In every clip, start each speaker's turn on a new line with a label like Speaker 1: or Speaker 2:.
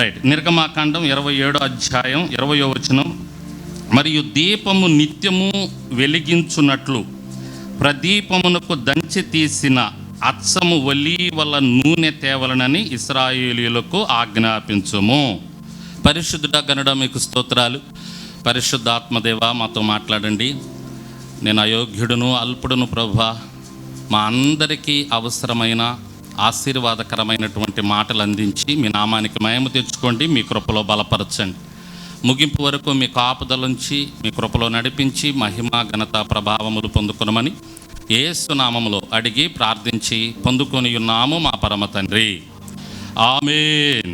Speaker 1: Right నిర్గమాకాండం ఇరవై ఏడో అధ్యాయం ఇరవయో వచనం. మరియు దీపము నిత్యము వెలిగించున్నట్లు ప్రదీపమునకు దంచి తీసిన అచ్చము వల్ల నూనె తేవలనని ఇస్రాయేలీలకు ఆజ్ఞాపించుము. పరిశుద్ధుడ గనుడ మీకు స్తోత్రాలు. పరిశుద్ధ ఆత్మదేవ మాతో మాట్లాడండి. నేను అయోగ్యుడును అల్పుడును ప్రభా. మా అందరికీ అవసరమైన ఆశీర్వాదకరమైనటువంటి మాటలు అందించి మీ నామానికి మయము తెచ్చుకోండి మీ కృపలో బలపరచండి. ముగింపు వరకు మీ కాపుదలుంచి మీ కృపలో నడిపించి మహిమ ఘనత ప్రభావములు పొందుకునమని ఏసునామములో అడిగి ప్రార్థించి పొందుకొని ఉన్నాము మా పరమ తండ్రి. ఆమెన్.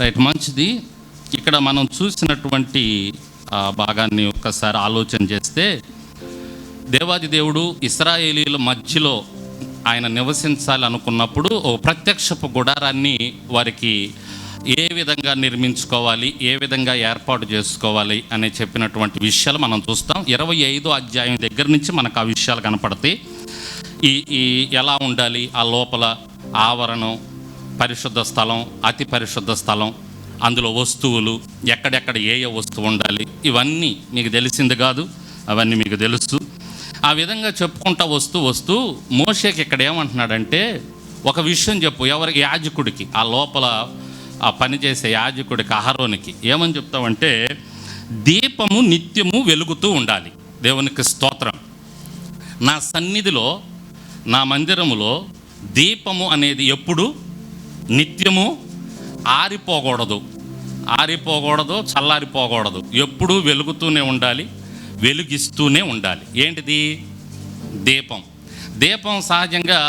Speaker 1: రైట్ మంచిది. ఇక్కడ మనం చూసినటువంటి భాగాన్ని ఒక్కసారి ఆలోచన చేస్తే దేవాది దేవుడు ఇస్రాయేలీల మధ్యలో ఆయన నివసించాలి అనుకున్నప్పుడు ఓ ప్రత్యక్షపు గుడారాన్ని వారికి ఏ విధంగా నిర్మించుకోవాలి ఏ విధంగా ఏర్పాటు చేసుకోవాలి అని చెప్పినటువంటి విషయాలు మనం చూస్తాం. ఇరవై ఐదో అధ్యాయం దగ్గర నుంచి మనకు ఆ విషయాలు కనపడతాయి. ఈ ఈ ఎలా ఉండాలి? ఆ లోపల ఆవరణం పరిశుద్ధ స్థలం అతి పరిశుద్ధ స్థలం అందులో వస్తువులు ఎక్కడెక్కడ ఏ ఏ వస్తువు ఉండాలి? ఇవన్నీ మీకు తెలిసింది కాదు. అవన్నీ మీకు తెలుసు. ఆ విధంగా చెప్పుకుంటా వస్తూ వస్తూ మోషేకి ఇక్కడ ఏమంటున్నాడంటే ఒక విషయం చెప్పు ఎవరికి? యాజకుడికి. ఆ లోపల ఆ పనిచేసే యాజకుడికి అహరోనికి. ఏమని చెప్తావంటే దీపము నిత్యము వెలుగుతూ ఉండాలి. దేవునికి స్తోత్రం. నా సన్నిధిలో నా మందిరములో దీపము అనేది ఎప్పుడు? నిత్యము ఆరిపోకూడదు. ఆరిపోకూడదు చల్లారిపోకూడదు. ఎప్పుడూ వెలుగుతూనే ఉండాలి. వెలుగిస్తూనే ఉండాలి. ఏంటిది? దీపం. దీపం సహజంగా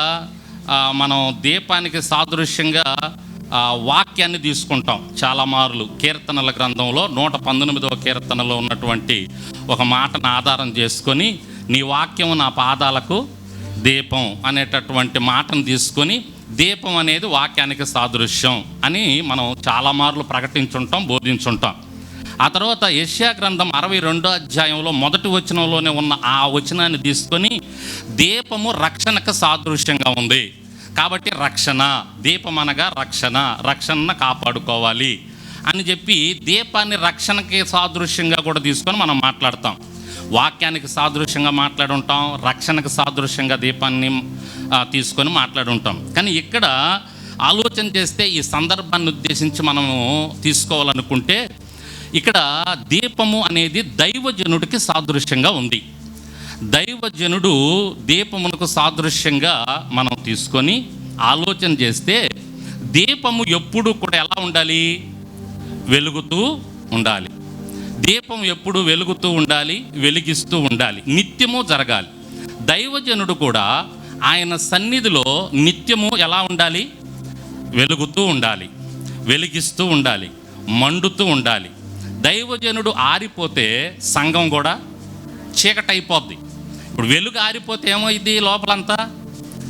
Speaker 1: మనం దీపానికి సాదృశ్యంగా వాక్యాన్ని తీసుకుంటాం. చాలా మార్లు కీర్తనల గ్రంథంలో నూట పంతొమ్మిదవ కీర్తనలో ఉన్నటువంటి ఒక మాటను ఆధారం చేసుకొని నీ వాక్యం నా పాదాలకు దీపం అనేటటువంటి మాటను తీసుకొని దీపం అనేది వాక్యానికి సాదృశ్యం అని మనం చాలా మార్లు ప్రకటించుంటాం బోధించుంటాం. ఆ తర్వాత యెషయా గ్రంథం అరవై రెండో అధ్యాయంలో మొదటి వచనంలోనే ఉన్న ఆ వచనాన్ని తీసుకొని దీపము రక్షణకు సాదృశ్యంగా ఉంది. కాబట్టి రక్షణ దీపం అనగా రక్షణ రక్షణను కాపాడుకోవాలి అని చెప్పి దీపాన్ని రక్షణకి సాదృశ్యంగా కూడా తీసుకొని మనం మాట్లాడతాం. వాక్యానికి సాదృశ్యంగా మాట్లాడుంటాం రక్షణకు సాదృశ్యంగా దీపాన్ని తీసుకొని మాట్లాడుంటాం. కానీ ఇక్కడ ఆలోచన చేస్తే ఈ సందర్భాన్ని ఉద్దేశించి మనము తీసుకోవాలనుకుంటే ఇక్కడ దీపము అనేది దైవజనుడికి సాదృశ్యంగా ఉంది. దైవజనుడు దీపమునకు సాదృశ్యంగా మనం తీసుకొని ఆలోచన చేస్తే దీపము ఎప్పుడు కూడా ఎలా ఉండాలి? వెలుగుతూ ఉండాలి. దీపం ఎప్పుడు వెలుగుతూ ఉండాలి? వెలిగిస్తూ ఉండాలి. నిత్యము జరగాలి. దైవజనుడు కూడా ఆయన సన్నిధిలో నిత్యము ఎలా ఉండాలి? వెలుగుతూ ఉండాలి. వెలిగిస్తూ ఉండాలి. మండుతూ ఉండాలి. దైవజనుడు ఆరిపోతే సంఘం కూడా చీకటైపోద్ది. ఇప్పుడు వెలుగు ఆరిపోతే ఏమైంది లోపలంతా?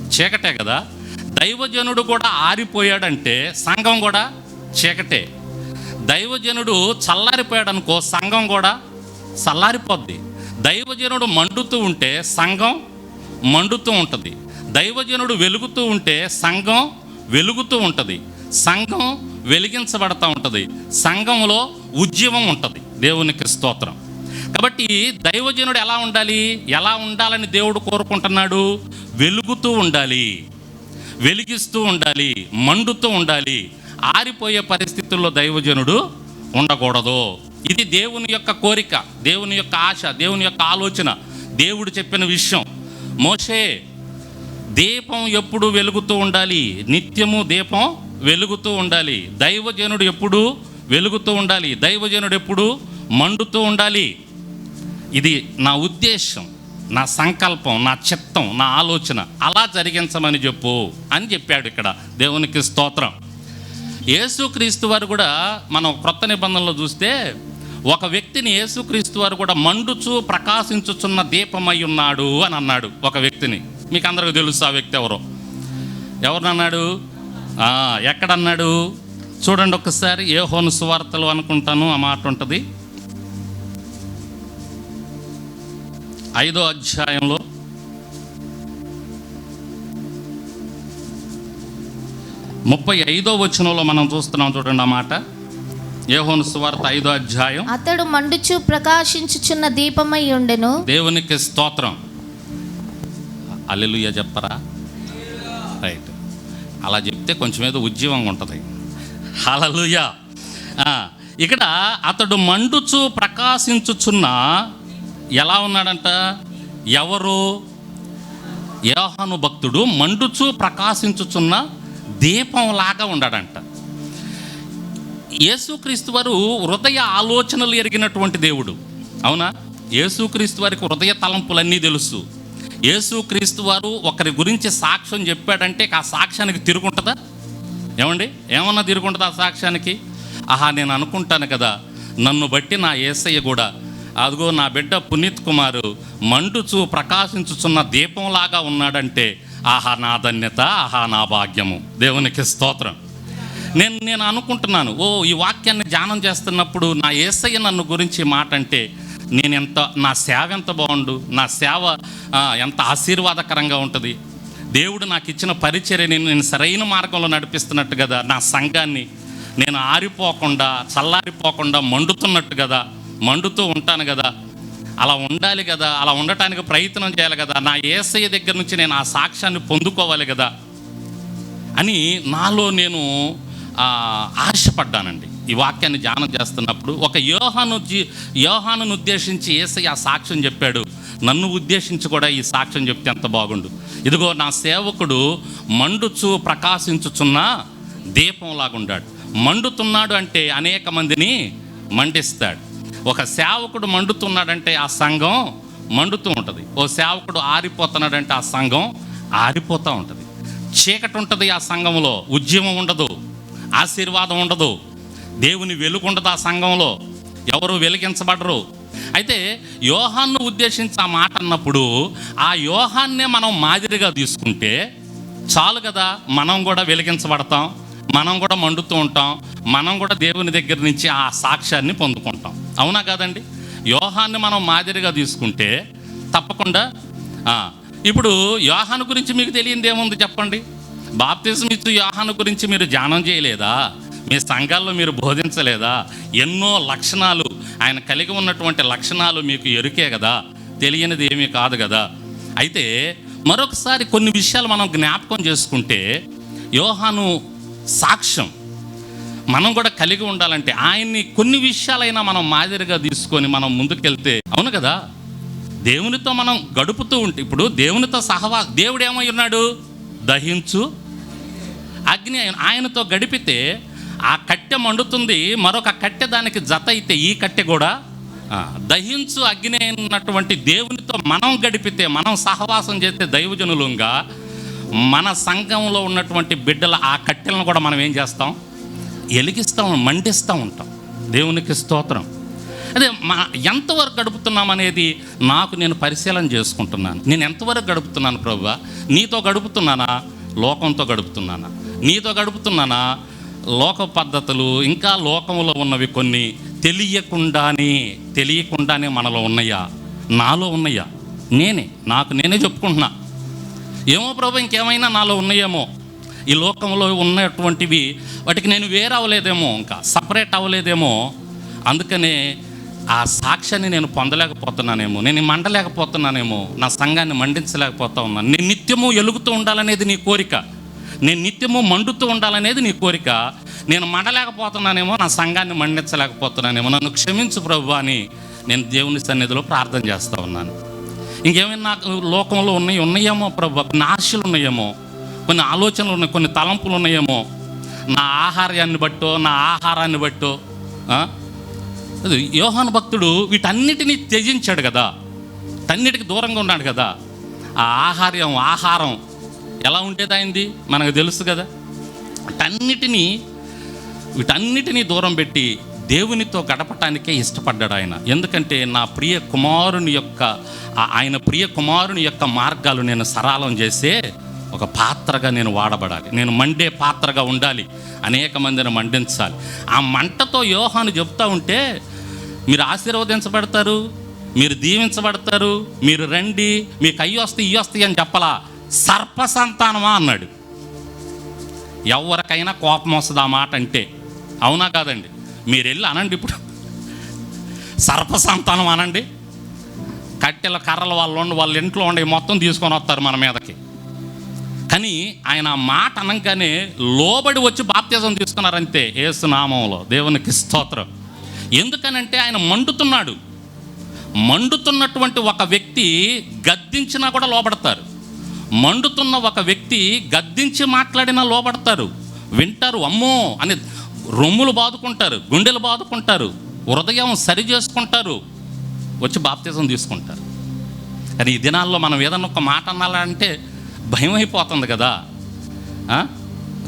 Speaker 1: చీకటే కదా. దైవజనుడు కూడా ఆరిపోయాడంటే సంఘం కూడా చీకటే. దైవజనుడు చల్లారిపోయాడు అనుకో సంఘం కూడా చల్లారిపోద్ది. దైవజనుడు మండుతూ ఉంటే సంఘం మండుతూ ఉంటుంది. దైవజనుడు వెలుగుతూ ఉంటే సంఘం వెలుగుతూ ఉంటుంది. సంఘం వెలిగించబడతా ఉంటుంది. సంఘంలో ఉద్యమం ఉంటుంది. దేవునికి స్తోత్రం. కాబట్టి దైవజనుడు ఎలా ఉండాలి? ఎలా ఉండాలని దేవుడు కోరుకుంటున్నాడు? వెలుగుతూ ఉండాలి. వెలిగిస్తూ ఉండాలి. మండుతూ ఉండాలి. ఆరిపోయే పరిస్థితుల్లో దైవజనుడు ఉండకూడదు. ఇది దేవుని యొక్క కోరిక దేవుని యొక్క ఆశ దేవుని యొక్క ఆలోచన. దేవుడు చెప్పిన విషయం. మోషే దీపం ఎప్పుడు వెలుగుతూ ఉండాలి? నిత్యము దీపం వెలుగుతూ ఉండాలి. దైవజనుడు ఎప్పుడు వెలుగుతూ ఉండాలి? దైవజనుడు ఎప్పుడు మండుతూ ఉండాలి? ఇది నా ఉద్దేశం నా సంకల్పం నా చిత్తం నా ఆలోచన. అలా జరిగించమని చెప్పు అని చెప్పాడు ఇక్కడ దేవునికి స్తోత్రం. యేసుక్రీస్తు వారు కూడా మనం క్రొత్త నిబంధనలో చూస్తే ఒక వ్యక్తిని యేసుక్రీస్తు వారు కూడా మండుచు ప్రకాశించుచున్న దీపమై ఉన్నాడు అని అన్నాడు ఒక వ్యక్తిని. మీకు అందరికీ తెలుసు ఆ వ్యక్తి ఎవరో. ఎవరినన్నాడు? ఆ, ఎక్కడన్నాడు? చూడండి ఒక్కసారి ఏ హోను సువార్తలు అనుకుంటాను ఆ మాట ఉంటుంది. ఐదో అధ్యాయంలో ముప్పై ఐదో వచనంలో మనం చూస్తున్నాం చూడండి ఆ మాట. యోహోను సువార్త ఐదో అధ్యాయం.
Speaker 2: అతడు మండుచు ప్రకాశించుచున్న దీపమై ఉండెను.
Speaker 1: దేవునికి స్తోత్రం. అల్లెలుయ్య చెప్పరా? రైట్. అలా చెప్తే కొంచెం ఏదో ఉద్యమంగా ఉంటుంది. హలలుయ ఇక్కడ అతడు మండుచు ప్రకాశించుచున్న ఎలా ఉన్నాడంట? ఎవరు? యోహాను భక్తుడు మండుచు ప్రకాశించుచున్న దీపంలాగా ఉన్నాడంట యేసుక్రీస్తు వారు హృదయ ఆలోచనలు ఎరిగినటువంటి దేవుడు. అవునా? యేసుక్రీస్తు వారికి హృదయ తలంపులన్నీ తెలుసు. యేసుక్రీస్తు వారు ఒకరి గురించి సాక్ష్యం చెప్పాడంటే ఆ సాక్ష్యానికి తిరుగుంటుందా? ఏమండి? ఏమన్నా తిరుగుంటుందా ఆ సాక్ష్యానికి? ఆహా నేను అనుకుంటాను కదా. నన్ను బట్టి నా ఏసయ్య కూడా అదిగో నా బిడ్డ పునీత్ కుమారు మండుచు ప్రకాశించుచున్న దీపంలాగా ఉన్నాడంటే ఆహా నా ధన్యత ఆహా నా భాగ్యము. దేవునికి స్తోత్రం. నేను నేను అనుకుంటున్నాను ఓ ఈ వాక్యాన్ని ధ్యానం చేస్తున్నప్పుడు నా ఏసయ్య నన్ను గురించి మాట అంటే నేను ఎంత నా సేవ ఎంత బాగుండు నా సేవ ఎంత ఆశీర్వాదకరంగా ఉంటుంది. దేవుడు నాకు ఇచ్చిన పరిచర్య నేను నేను సరైన మార్గంలో నడిపిస్తున్నట్టు కదా నా సంఘాన్ని. నేను ఆరిపోకుండా చల్లారిపోకుండా మండుతున్నట్టు కదా మండుతూ ఉంటాను కదా. అలా ఉండాలి కదా అలా ఉండటానికి ప్రయత్నం చేయాలి కదా నా ఏసయ్య దగ్గర నుంచి నేను ఆ సాక్ష్యాన్ని పొందుకోవాలి కదా అని నాలో నేను ఆశపడ్డానండి. ఈ వాక్యాన్ని ధ్యానం చేస్తున్నప్పుడు ఒక యోహాను జీ ఉద్దేశించి ఏసై ఆ సాక్ష్యం చెప్పాడు. నన్ను ఉద్దేశించి కూడా ఈ సాక్ష్యం చెప్తే ఎంత బాగుండు. ఇదిగో నా సేవకుడు మండుచు ప్రకాశించుచున్న దీపంలాగుండాడు. మండుతున్నాడు అంటే అనేక మందిని మండిస్తాడు. ఒక సేవకుడు మండుతున్నాడంటే ఆ సంఘం మండుతూ ఉంటుంది. ఓ సేవకుడు ఆరిపోతున్నాడంటే ఆ సంఘం ఆరిపోతూ ఉంటుంది. చీకటి ఉంటుంది ఆ సంఘంలో. ఉద్యమం ఉండదు. ఆశీర్వాదం ఉండదు. దేవుని వెలుకుండదు ఆ సంఘంలో. ఎవరు వెలిగించబడరు. అయితే యోహాన్ను ఉద్దేశించి ఆ మాట అన్నప్పుడు ఆ యోహాన్నే మనం మాదిరిగా తీసుకుంటే చాలు కదా మనం కూడా వెలిగించబడతాం మనం కూడా మండుతూ ఉంటాం మనం కూడా దేవుని దగ్గర నుంచి ఆ సాక్ష్యాన్ని పొందుకుంటాం. అవునా కాదండి? యోహాన్ని మనం మాదిరిగా తీసుకుంటే తప్పకుండా ఇప్పుడు యోహాను గురించి మీకు తెలియంది ఏముంది చెప్పండి? బాప్తిజం ఇచ్చు యోహాను గురించి మీరు ధ్యానం చేయలేదా? మీ సంఘాల్లో మీరు బోధించలేదా? ఎన్నో లక్షణాలు ఆయన కలిగి ఉన్నటువంటి లక్షణాలు మీకు ఎరుకే కదా? తెలియనిది ఏమీ కాదు కదా? అయితే మరొకసారి కొన్ని విషయాలు మనం జ్ఞాపకం చేసుకుంటే యోహాను సాక్ష్యం మనం కూడా కలిగి ఉండాలంటే ఆయన్ని కొన్ని విషయాలైనా మనం మాదిరిగా తీసుకొని మనం ముందుకెళ్తే అవును కదా? దేవునితో మనం గడుపుతూ ఉంటే ఇప్పుడు దేవునితో సహవా దేవుడు ఏమై ఉన్నాడు? దహించు అగ్ని ఆయనతో గడిపితే ఆ కట్టె మండుతుంది మరొక కట్టె దానికి జత అయితే ఈ కట్టె కూడా దహించు అగ్ని అయినటువంటి దేవునితో మనం గడిపితే మనం సహవాసం చేస్తే దైవజనులుగా మన సంఘంలో ఉన్నటువంటి బిడ్డల ఆ కట్టెలను కూడా మనం ఏం చేస్తాం? ఎలిగిస్తాం మండిస్తూ ఉంటాం. దేవునికి స్తోత్రం. అదే మా ఎంతవరకు గడుపుతున్నాం అనేది నాకు నేను పరిశీలన చేసుకుంటున్నాను. నేను ఎంతవరకు గడుపుతున్నాను ప్రభు? నీతో గడుపుతున్నానా? లోకంతో గడుపుతున్నానా? నీతో గడుపుతున్నానా? లోక పద్ధతులు ఇంకా లోకంలో ఉన్నవి కొన్ని తెలియకుండానే తెలియకుండానే మనలో ఉన్నాయా? నాలో ఉన్నాయా? నేనే నాకు నేనే చెప్పుకుంటున్నా. ఏమో ప్రభు ఇంకేమైనా నాలో ఉన్నాయేమో? ఈ లోకంలో ఉన్నటువంటివి వాటికి నేను వేరే అవ్వలేదేమో ఇంకా సపరేట్ అవ్వలేదేమో. అందుకనే ఆ సాక్ష్యాన్ని నేను పొందలేకపోతున్నానేమో నేను మండలేకపోతున్నానేమో నా సంఘాన్ని మండించలేకపోతా ఉన్నాను నేను నిత్యము ఎలుగుతూ ఉండాలనేది నీ కోరిక. నేను నిత్యము మండుతూ ఉండాలనేది నీ కోరిక. నేను మండలేకపోతున్నానేమో నా సంఘాన్ని మండించలేకపోతున్నానేమో నన్ను క్షమించు ప్రభు అని నేను దేవుని సన్నిధిలో ప్రార్థన చేస్తూ ఉన్నాను. ఇంకేమైనా నాకు లోకంలో ఉన్నాయి ఉన్నాయేమో ప్రభు? కొన్ని ఆశలు ఉన్నాయేమో కొన్ని ఆలోచనలు ఉన్నాయి కొన్ని తలంపులు ఉన్నాయేమో. నా ఆహార్యాన్ని బట్టో నా ఆహారాన్ని బట్టో అది యోహాను భక్తుడు వీటన్నిటినీ త్యజించాడు కదా. తన్నిటికి దూరంగా ఉన్నాడు కదా. ఆ ఆహార్యం ఆహారం ఎలా ఉండేది అయింది మనకు తెలుసు కదా. వీటన్నిటినీ వీటన్నిటినీ దూరం పెట్టి దేవునితో గడపటానికే ఇష్టపడ్డాడు ఆయన. ఎందుకంటే నా ప్రియ కుమారుని యొక్క ఆయన ప్రియ కుమారుని యొక్క మార్గాలు నేను సరళం చేసే ఒక పాత్రగా నేను వాడబడాలి. నేను మండే పాత్రగా ఉండాలి. అనేక మందిని మండించాలి. ఆ మంటతో యోహాను చెప్తా ఉంటే మీరు ఆశీర్వదించబడతారు మీరు దీవించబడతారు మీరు రండి మీకు అయ్యి వస్తాయి ఇవి వస్తాయి అని చెప్పలా. సర్ప సంతానమా అన్నాడు. ఎవరికైనా కోపం వస్తుంది ఆ మాట అంటే అవునా కాదండి? మీరు వెళ్ళి అనండి ఇప్పుడు. సర్ప సంతానం అనండి. కట్టెల కర్రలు వాళ్ళు ఉండి వాళ్ళ ఇంట్లో ఉండి మొత్తం తీసుకొని వస్తారు మన మీదకి. కానీ ఆయన మాట అనగానే లోబడి వచ్చి బాప్తిజం తీసుకున్నారంతే ఏసునామంలో దేవునికి స్తోత్రం. ఎందుకనంటే ఆయన మండుతున్నాడు. మండుతున్నటువంటి ఒక వ్యక్తి గద్దించినా కూడా లోబడతారు. మండుతున్న ఒక వ్యక్తి గద్దించి మాట్లాడినా లోబడతారు. వింటారు అమ్మో అని రొమ్ములు బాదుకుంటారు గుండెలు బాదుకుంటారు హృదయం సరి చేసుకుంటారు వచ్చి బాప్తిజం తీసుకుంటారు. కానీ ఈ దినాల్లో మనం ఏదన్నా ఒక మాట అనాలంటే భయం అయిపోతుంది కదా.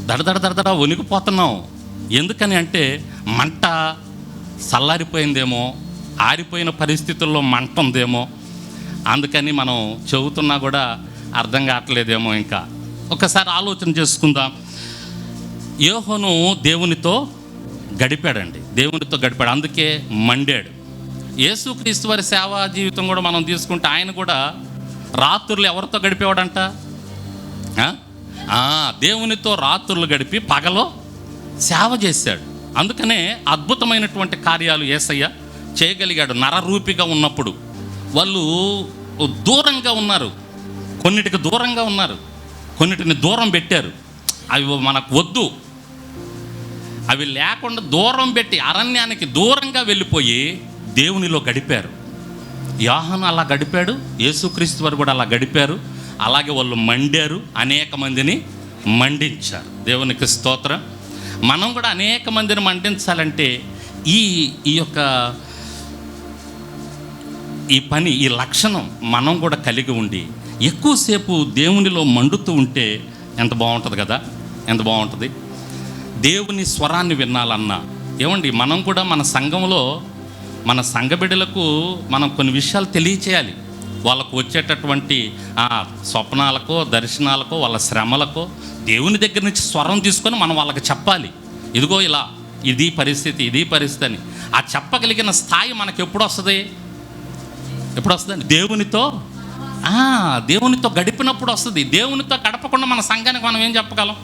Speaker 1: దడదడ దడదడ వణికిపోతున్నాం. ఎందుకని అంటే మంట చల్లారిపోయిందేమో ఆరిపోయిన పరిస్థితుల్లో మంట ఉందేమో. అందుకని మనం చెబుతున్నా కూడా అర్థం కావట్లేదేమో ఇంకా. ఒకసారి ఆలోచన చేసుకుందాం. యోహోను దేవునితో గడిపాడండి. దేవునితో గడిపాడు. అందుకే మండాడు. యేసుక్రీస్తు వారి సేవా జీవితం కూడా మనం తీసుకుంటే ఆయన కూడా రాత్రులు ఎవరితో గడిపేవాడంట? దేవునితో రాత్రులు గడిపి పగలో సేవ చేశాడు. అందుకనే అద్భుతమైనటువంటి కార్యాలు ఏసయ్య చేయగలిగాడు. నరరూపిగా ఉన్నప్పుడు. వాళ్ళు దూరంగా ఉన్నారు. కొన్నిటికి దూరంగా ఉన్నారు. కొన్నిటిని దూరం పెట్టారు. అవి మనకు వద్దు. అవి లేకుండా దూరం పెట్టి అరణ్యానికి దూరంగా వెళ్ళిపోయి దేవునిలో గడిపారు. యాహను అలా గడిపాడు యేసుక్రీస్తు వారు కూడా అలా గడిపారు. అలాగే వాళ్ళు మండారు అనేక మందిని మండించారు. దేవునికి స్తోత్రం. మనం కూడా అనేక మందిని మండించాలంటే ఈ ఈ యొక్క ఈ పని ఈ లక్షణం మనం కూడా కలిగి ఉండి ఎక్కువసేపు దేవునిలో మండుతూ ఉంటే ఎంత బాగుంటుంది కదా? ఎంత బాగుంటుంది? దేవుని స్వరాన్ని వినాలన్నా ఏమండి మనం కూడా మన సంఘంలో మన సంఘ బిడ్డలకు మనం కొన్ని విషయాలు తెలియచేయాలి. వాళ్ళకు వచ్చేటటువంటి ఆ, స్వప్నాలకో దర్శనాలకో వాళ్ళ శ్రమలకో దేవుని దగ్గర నుంచి స్వరం తీసుకొని మనం వాళ్ళకి చెప్పాలి. ఇదిగో ఇలా ఇది పరిస్థితి ఇది పరిస్థితి అని. ఆ చెప్పగలిగిన స్థాయి మనకు ఎప్పుడు వస్తుంది? ఎప్పుడు వస్తుందండి? దేవునితో దేవునితో గడిపినప్పుడు వస్తుంది. దేవునితో గడపకుండా మన సంఘానికి మనం ఏం చెప్పగలం?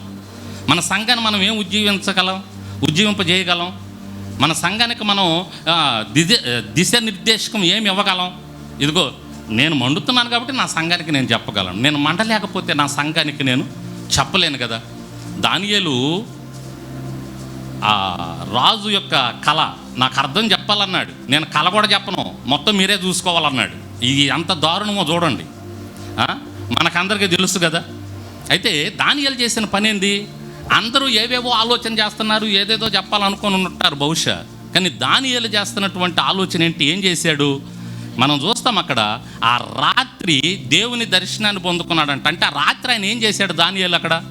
Speaker 1: మన సంఘాన్ని మనం ఏం ఉజ్జీవించగలం? ఉజ్జీవింపజేయగలం? మన సంఘానికి మనం దిశ దిశ నిర్దేశకం ఏమి ఇవ్వగలం? ఇదిగో నేను మండుతున్నాను కాబట్టి నా సంఘానికి నేను చెప్పగలను. నేను మండలేకపోతే నా సంఘానికి నేను చెప్పలేను కదా. దానియలు ఆ రాజు యొక్క కళ నాకు అర్థం చెప్పాలన్నాడు. నేను కళ కూడా చెప్పను. మొత్తం మీరే చూసుకోవాలన్నాడు. ఇది ఎంత దారుణమో చూడండి. మనకందరికీ తెలుసు కదా. అయితే దానియాలు చేసిన పని ఏంది అందరూ ఏవేవో ఆలోచన చేస్తున్నారు ఏదేదో చెప్పాలనుకొని ఉంటారు బహుశా. కానీ దానియాలు చేస్తున్నటువంటి ఆలోచన ఏంటి? ఏం చేశాడు? మనం చూస్తాం అక్కడ ఆ రాత్రి దేవుని దర్శనాన్ని పొందుకున్నాడంట. అంటే ఆ రాత్రి ఆయన ఏం చేశాడు దానియాలు అక్కడ?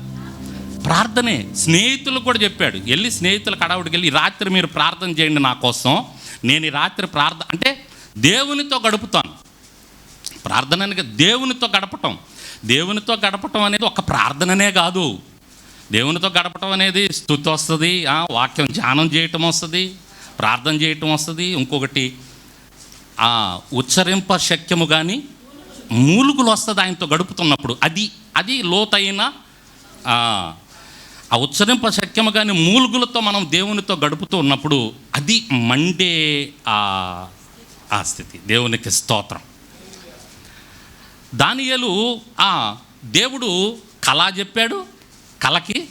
Speaker 1: ప్రార్థనే. స్నేహితులు కూడా చెప్పాడు వెళ్ళి స్నేహితుల కడావుడికి వెళ్ళి రాత్రి మీరు ప్రార్థన చేయండి నా కోసం. నేను ఈ రాత్రి ప్రార్థన అంటే దేవునితో గడుపుతాను. ప్రార్థన అనగా దేవునితో గడపటం. దేవునితో గడపటం అనేది ఒక ప్రార్థననే కాదు. దేవునితో గడపటం అనేది స్థుతి వస్తుంది ఆ, వాక్యం ధ్యానం చేయటం వస్తుంది ప్రార్థన చేయటం వస్తుంది. ఇంకొకటి ఆ ఉచ్చరింప శక్యము కానీ మూలుగులు వస్తుంది ఆయనతో గడుపుతున్నప్పుడు. అది అది లోతైన ఆ, ఉచ్చరింప శక్యము కానీ మూలుగులతో మనం దేవునితో గడుపుతూ ఉన్నప్పుడు అది మండే ఆ స్థితి. దేవునికి స్తోత్రం. దానియలు ఆ దేవుడు కళ చెప్పాడు కళకి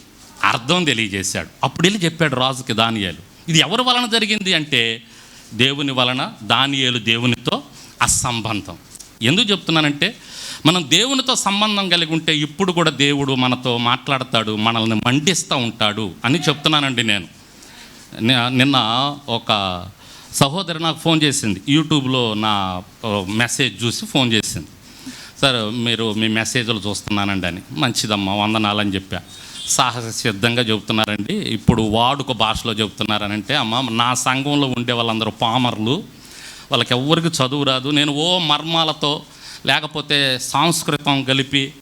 Speaker 1: అర్థం తెలియజేశాడు. అప్పుడు వెళ్ళి చెప్పాడు రాజుకి దానియాలు. ఇది ఎవరి వలన జరిగింది అంటే దేవుని వలన దానియేలు దేవునితో అసంబంధం. ఎందుకు చెప్తున్నానంటే మనం దేవునితో సంబంధం కలిగి ఉంటే ఇప్పుడు కూడా దేవుడు మనతో మాట్లాడతాడు మనల్ని మండిస్తూ ఉంటాడు అని చెప్తున్నానండి నేను. నిన్న ఒక సహోదరి నాకు ఫోన్ చేసింది. యూట్యూబ్లో నా మెసేజ్ చూసి ఫోన్ చేసింది. సార్ మీరు మీ మెసేజ్లు చూస్తున్నానండి అని. మంచిదమ్మా వందనాలని చెప్పా. సాహస సిద్ధంగా చెబుతున్నారండి. ఇప్పుడు వాడుక భాషలో చెబుతున్నారనంటే అమ్మ నా సంఘంలో ఉండే వాళ్ళందరూ పామర్లు. వాళ్ళకి ఎవ్వరికి చదువు రాదు. నేను ఓ మర్మాలతో లేకపోతే సాంస్కృతం కలిపి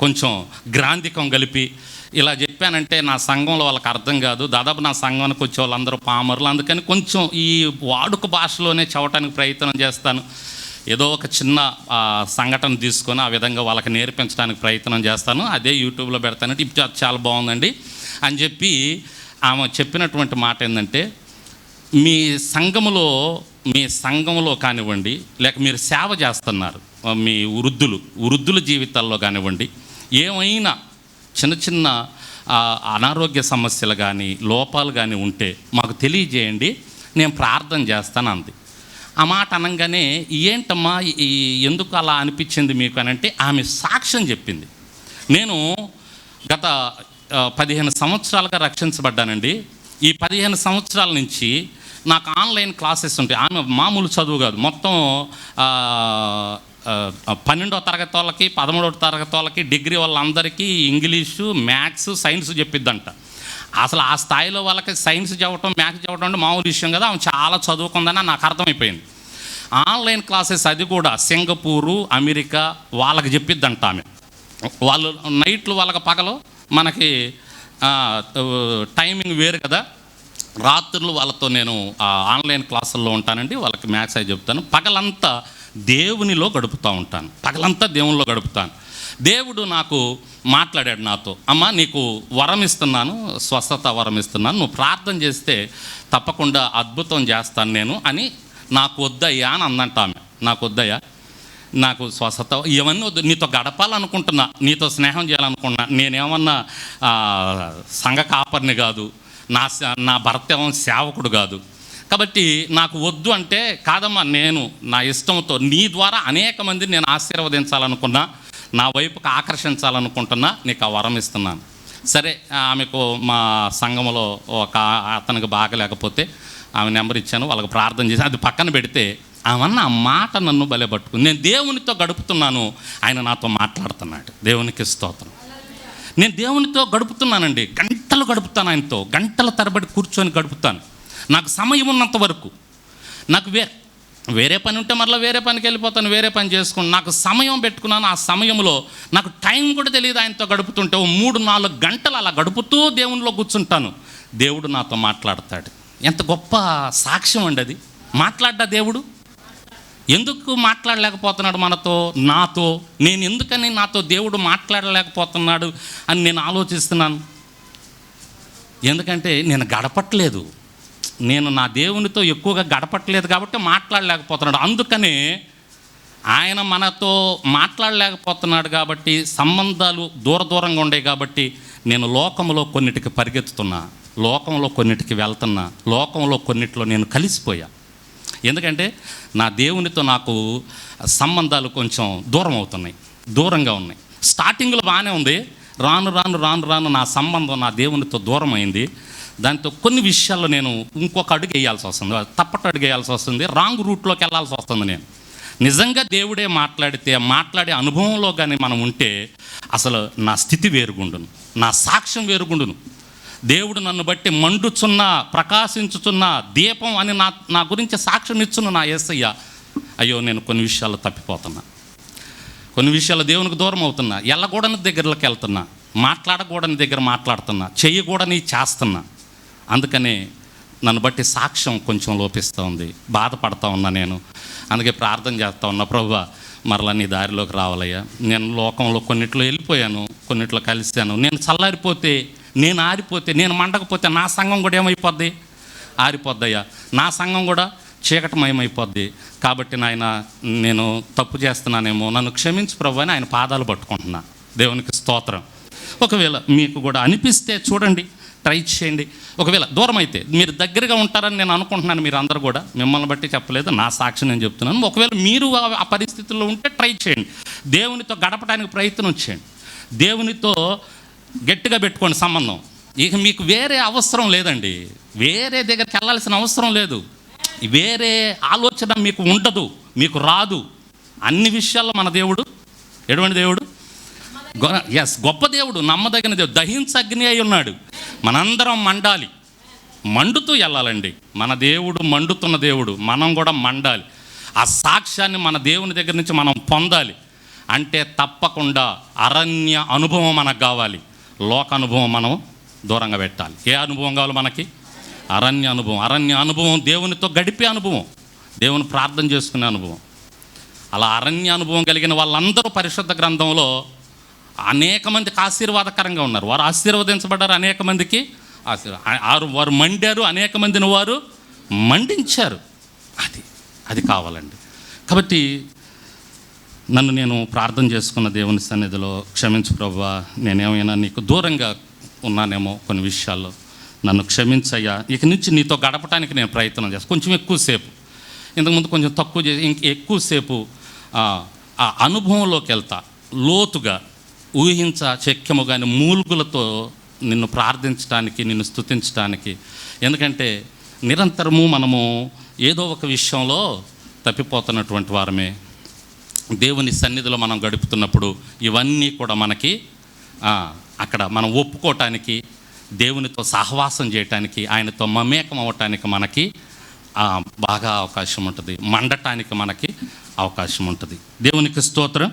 Speaker 1: కొంచెం గ్రాంధికం కలిపి ఇలా చెప్పానంటే నా సంఘంలో వాళ్ళకి అర్థం కాదు. దాదాపు నా సంఘానికి వచ్చే వాళ్ళందరూ పామర్లు. అందుకని కొంచెం ఈ వాడుక భాషలోనే చదవటానికి ప్రయత్నం చేస్తాను. ఏదో ఒక చిన్న సంఘటన తీసుకొని ఆ విధంగా వాళ్ళకి నేర్పించడానికి ప్రయత్నం చేస్తాను. అదే యూట్యూబ్లో పెడతానంటే ఇప్పుడు అది చాలా బాగుందండి. అని చెప్పి ఆమె చెప్పినటువంటి మాట ఏంటంటే మీ సంఘములో మీ సంఘంలో కానివ్వండి లేక మీరు సేవ చేస్తున్నారు మీ వృద్ధులు వృద్ధుల జీవితాల్లో కానివ్వండి ఏమైనా చిన్న చిన్న అనారోగ్య సమస్యలు కానీ లోపాలు కానీ ఉంటే మాకు తెలియజేయండి. నేను ప్రార్థన చేస్తాను అంది. ఆ మాట అనగానే ఏంటమ్మా ఈ ఎందుకు అలా అనిపించింది మీకు? అని అంటే ఆమె సాక్ష్యం చెప్పింది. నేను గత పదిహేను సంవత్సరాలుగా రక్షించబడ్డానండి. ఈ పదిహేను సంవత్సరాల నుంచి నాకు ఆన్లైన్ క్లాసెస్ ఉంటాయి. ఆమె మామూలు చదువు కాదు. మొత్తం పన్నెండో తరగతి వాళ్ళకి పదమూడో తరగతి వాళ్ళకి డిగ్రీ వాళ్ళందరికీ ఇంగ్లీషు మ్యాథ్స్ సైన్స్ చెప్పిద్దంట. అసలు ఆ స్థాయిలో వాళ్ళకి సైన్స్ చదవటం మ్యాథ్స్ చదవటం అంటే మామూలు విషయం కదా ఆమె చాలా చదువుకుందని నాకు అర్థమైపోయింది. ఆన్లైన్ క్లాసెస్ అది కూడా సింగపూరు అమెరికా వాళ్ళకి చెప్పిద్దంట ఆమె. వాళ్ళు నైట్లు వాళ్ళకి పగలు మనకి టైమింగ్ వేరు కదా. రాత్రులు వాళ్ళతో నేను ఆన్లైన్ క్లాసుల్లో ఉంటానండి వాళ్ళకి మ్యాథ్స్ అయి చెప్తాను. పగలంతా దేవునిలో గడుపుతూ ఉంటాను. పగలంతా దేవునిలో గడుపుతాను. దేవుడు నాకు మాట్లాడాడు నాతో అమ్మ నీకు వరం ఇస్తున్నాను స్వస్థత వరం ఇస్తున్నాను నువ్వు ప్రార్థన చేస్తే తప్పకుండా అద్భుతం చేస్తాను నేను అని నాకు వద్దయ్యా అని అందంట ఆమె. నాకు వద్దయ్యా నాకు స్వస్థత ఇవన్నీ వద్దు నీతో గడపాలనుకుంటున్నా నీతో స్నేహం చేయాలనుకుంటున్నా నేనేమన్నా సంఘ కాపర్ని కాదు నా నా భర్త ఏమో సేవకుడు కాదు. కాబట్టి నాకు వద్దు అంటే కాదమ్మా నేను నా ఇష్టంతో నీ ద్వారా అనేక మందిని నేను ఆశీర్వదించాలనుకున్నా నా వైపుకి ఆకర్షించాలనుకుంటున్నా నీకు ఆ వరం ఇస్తున్నాను. సరే ఆమెకు మా సంఘంలో ఒక అతనికి బాగలేకపోతే ఆమె నెంబర్ ఇచ్చాను వాళ్ళకి ప్రార్థన చేసి అది పక్కన పెడితే ఆమన్న ఆ మాట నన్ను భలే పట్టుకుంది. నేను దేవునితో గడుపుతున్నాను ఆయన నాతో మాట్లాడుతున్నాడు. దేవునికి స్తోత్రం. నేను దేవునితో గడుపుతున్నానండి గంటలు గడుపుతాను ఆయనతో గంటల తరబడి కూర్చొని గడుపుతాను. నాకు సమయం ఉన్నంత వరకు నాకు వే వేరే పని ఉంటే మరలా వేరే పనికి వెళ్ళిపోతాను వేరే పని చేసుకుని నాకు సమయం పెట్టుకున్నాను. ఆ సమయంలో నాకు టైం కూడా తెలియదు ఆయనతో గడుపుతుంటే ఓ మూడు నాలుగు గంటలు అలా గడుపుతూ దేవునిలో కూర్చుంటాను. దేవుడు నాతో మాట్లాడతాడు. ఎంత గొప్ప సాక్ష్యం అండి అది. మాట్లాడ్డా దేవుడు? ఎందుకు మాట్లాడలేకపోతున్నాడు మనతో నాతో? నేను ఎందుకని నాతో దేవుడు మాట్లాడలేకపోతున్నాడు అని నేను ఆలోచిస్తున్నాను. ఎందుకంటే నేను గడపట్లేదు. నేను నా దేవునితో ఎక్కువగా గడపట్లేదు కాబట్టి మాట్లాడలేకపోతున్నాడు. అందుకనే ఆయన మనతో మాట్లాడలేకపోతున్నాడు కాబట్టి సంబంధాలు దూర దూరంగా ఉండే కాబట్టి నేను లోకంలో కొన్నిటికి పరిగెత్తుతున్నా లోకంలో కొన్నిటికి వెళ్తున్నా లోకంలో కొన్నిటిలో నేను కలిసిపోయా. ఎందుకంటే నా దేవునితో నాకు సంబంధాలు కొంచెం దూరం అవుతున్నాయి దూరంగా ఉన్నాయి. స్టార్టింగ్లో బాగానే ఉంది. రాను రాను రాను రాను నా సంబంధం నా దేవునితో దూరం అయింది దాంతో కొన్ని విషయాల్లో నేను ఇంకొక అడుగు వేయాల్సి వస్తుంది. తప్పట అడుగు వేయాల్సి వస్తుంది. రాంగ్ రూట్లోకి వెళ్ళాల్సి వస్తుంది నేను. నిజంగా దేవుడే మాట్లాడితే మాట్లాడే అనుభవంలో కానీ మనం ఉంటే అసలు నా స్థితి వేరుగుండును. నా సాక్ష్యం వేరుగుండును. దేవుడు నన్ను బట్టి మండుచున్న ప్రకాశించుచున్న దీపం అని నా నా గురించి సాక్ష్యం ఇచ్చును నా యేసయ్య అయ్యో నేను కొన్ని విషయాల్లో తప్పిపోతున్నా. కొన్ని విషయాలు దేవునికి దూరం అవుతున్నా. ఎల్లకూడని దగ్గరలోకి వెళ్తున్నా. మాట్లాడకూడని దగ్గర మాట్లాడుతున్నా. చేయకూడని చేస్తున్నా. అందుకనే నన్ను బట్టి సాక్ష్యం కొంచెం లోపిస్తూ ఉంది. బాధపడతా ఉన్నా నేను. అందుకే ప్రార్థన చేస్తూ ఉన్నా ప్రభు మరలా నీ దారిలోకి రావాలయ్యా. నేను లోకంలో కొన్నిట్లో వెళ్ళిపోయాను కొన్నిట్లో కలిశాను. నేను చల్లారిపోతే నేను ఆరిపోతే నేను మండకపోతే నా సంఘం కూడా ఏమైపోద్ది? ఆరిపోద్దయ్యా. నా సంఘం కూడా చీకటమయమైపోద్ది. కాబట్టి నాయన నేను తప్పు చేస్తున్నానేమో నన్ను క్షమించు ప్రభు అని ఆయన పాదాలు పట్టుకుంటున్నా. దేవునికి స్తోత్రం. ఒకవేళ మీకు కూడా అనిపిస్తే చూడండి. ట్రై చేయండి. ఒకవేళ దూరం అయితే మీరు దగ్గరగా ఉంటారని నేను అనుకుంటున్నాను మీరు అందరూ కూడా. మిమ్మల్ని బట్టి చెప్పలేదు నా సాక్షి నేను చెప్తున్నాను. ఒకవేళ మీరు ఆ- ఆ పరిస్థితుల్లో ఉంటే ట్రై చేయండి. దేవునితో గడపడానికి ప్రయత్నం చేయండి. దేవునితో గట్టిగా పెట్టుకోండి సంబంధం. ఇక మీకు వేరే అవసరం లేదండి. వేరే దగ్గరికి వెళ్ళాల్సిన అవసరం లేదు. వేరే ఆలోచన మీకు ఉండదు మీకు రాదు. అన్ని విషయాల్లో మన దేవుడు ఎటువంటి దేవుడు? ఎస్ గొప్ప దేవుడు నమ్మదగిన దేవుడు దహించగ్ని అయి ఉన్నాడు. మనందరం మండాలి. మండుతూ వెళ్ళాలండి మన దేవుడు మండుతున్న దేవుడు మనం కూడా మండాలి. ఆ సాక్ష్యాన్ని మన దేవుని దగ్గర నుంచి మనం పొందాలి. అంటే తప్పకుండా అరణ్య అనుభవం మనకు కావాలి. లోక అనుభవం మనం దూరంగా పెట్టాలి. ఏ అనుభవం కావాలి మనకి? అరణ్య అనుభవం. అరణ్య అనుభవం దేవునితో గడిపే అనుభవం. దేవుని ప్రార్థన చేసుకునే అనుభవం. అలా అరణ్య అనుభవం కలిగిన వాళ్ళందరూ పరిశుద్ధ గ్రంథంలో అనేక మందికి ఆశీర్వాదకరంగా ఉన్నారు. వారు ఆశీర్వదించబడ్డారు అనేక మందికి ఆశీర్వా వారు వారు మండారు అనేక మందిని వారు మండించారు. అది అది కావాలండి. కాబట్టి నన్ను నేను ప్రార్థన చేసుకున్న దేవుని సన్నిధిలో క్షమించు ప్రభా. నేనేమైనా నీకు దూరంగా ఉన్నానేమో కొన్ని విషయాల్లో నన్ను క్షమించయ్యా. ఇక నుంచి నీతో గడపడానికి నేను ప్రయత్నం చేస్తాను కొంచెం ఎక్కువసేపు. ఇంతకుముందు కొంచెం తక్కువ చేసి ఇంక ఎక్కువసేపు ఆ, ఆ అనుభవంలోకి వెళ్తా. లోతుగా ఊహించ చెక్కము కానీ మూలుగులతో నిన్ను ప్రార్థించడానికి నిన్ను స్థుతించడానికి ఎందుకంటే నిరంతరము మనము ఏదో ఒక విషయంలో తప్పిపోతున్నటువంటి వారమే. దేవుని సన్నిధిలో మనం గడుపుతున్నప్పుడు ఇవన్నీ కూడా మనకి అక్కడ మనం ఒప్పుకోవటానికి దేవునితో సహవాసం చేయటానికి ఆయనతో మమేకం అవ్వటానికి మనకి బాగా అవకాశం ఉంటుంది. మండటానికి మనకి అవకాశం ఉంటుంది. దేవునికి స్తోత్రం.